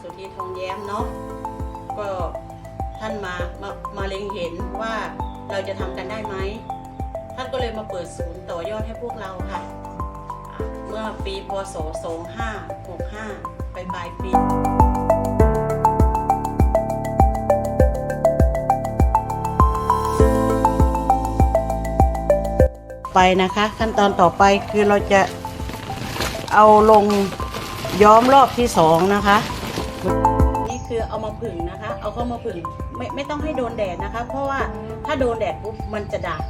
สุธีทองแย้มเนาะก็ท่านมามามาเล็งเห็นว่าเราจะทำกันได้ไหมท่านก็เลยมาเปิดศูนย์ต่อยอดให้พวกเราค่ะ เมื่อปีพศ 2565 ไปปลายปีไปนะคะ ขั้นตอนต่อไปคือเราจะเอาลงย้อมรอบที่สองนะคะ คือเอามาผึ่งนะคะ เอาเข้ามาผึ่งไม่ไม่ต้องให้โดนแดดนะคะ เพราะว่าถ้าโดนแดดปุ๊บมันจะด่าง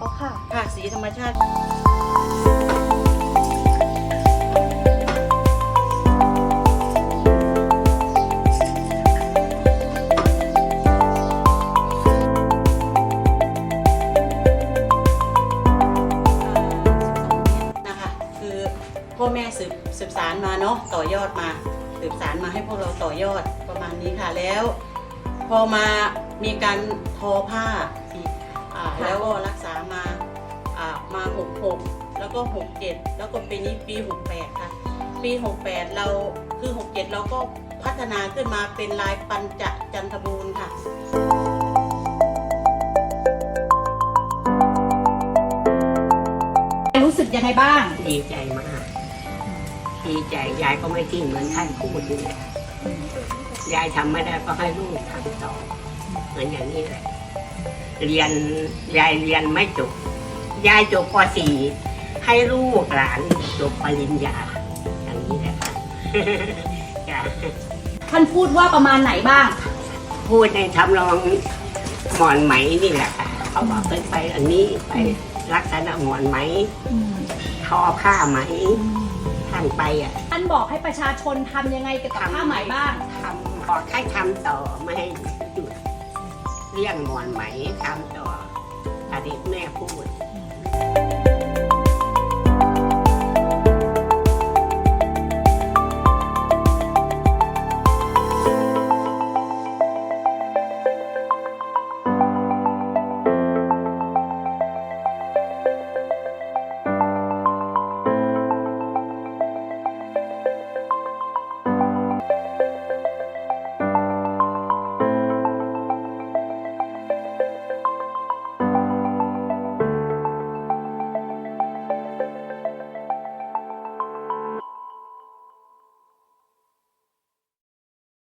อ๋อค่ะ ค่ะสีธรรมชาตินะคะคือพ่อแม่สืบสืบสารมาเนาะต่อยอดมา สืบสารมาให้พวกเราต่อยอดประมาณนี้ค่ะแล้ว พอมามีการทอผ้าอีกอ่าค่ะแล้วก็รักษามาอ่ามาหกหกแล้วก็หกเจ็ดแล้วก็ปีนี้ปีหกแปดค่ะ ปีหกแปดเราคือหกเจ็ดเราก็พัฒนาขึ้นมาเป็นลายปัญจจันทบูรณ์ค่ะรู้สึกยังไงบ้าง ดีใจมาก ดีใจยายก็ไม่ทิ้งเหมือนท่านพูดนี่แหละยายทำไม่ได้ก็ให้ลูกทำต่อเหมือนอย่างนี้แหละเรียนยายเรียนไม่จบ ยายจบป .4 ให้ลูกหลานจบปริญญาอย่างนี้แหละค่ะจ้ะท่านพูดว่าประมาณไหนบ้าง พูดในทำรองหมอนไหมนี่แหละค่ะเขาบอกไปไปอันนี้ไปลักษณะหมอนไหมทอผ้าไหม ท่านไปอะท่านบอกให้ประชาชนทำยังไงกับผ้าไหมบ้าง ทำบอกให้ทำต่อไม่ให้หยุดเลี้ยงหมอนไหมทำต่ออดีตแม่พูด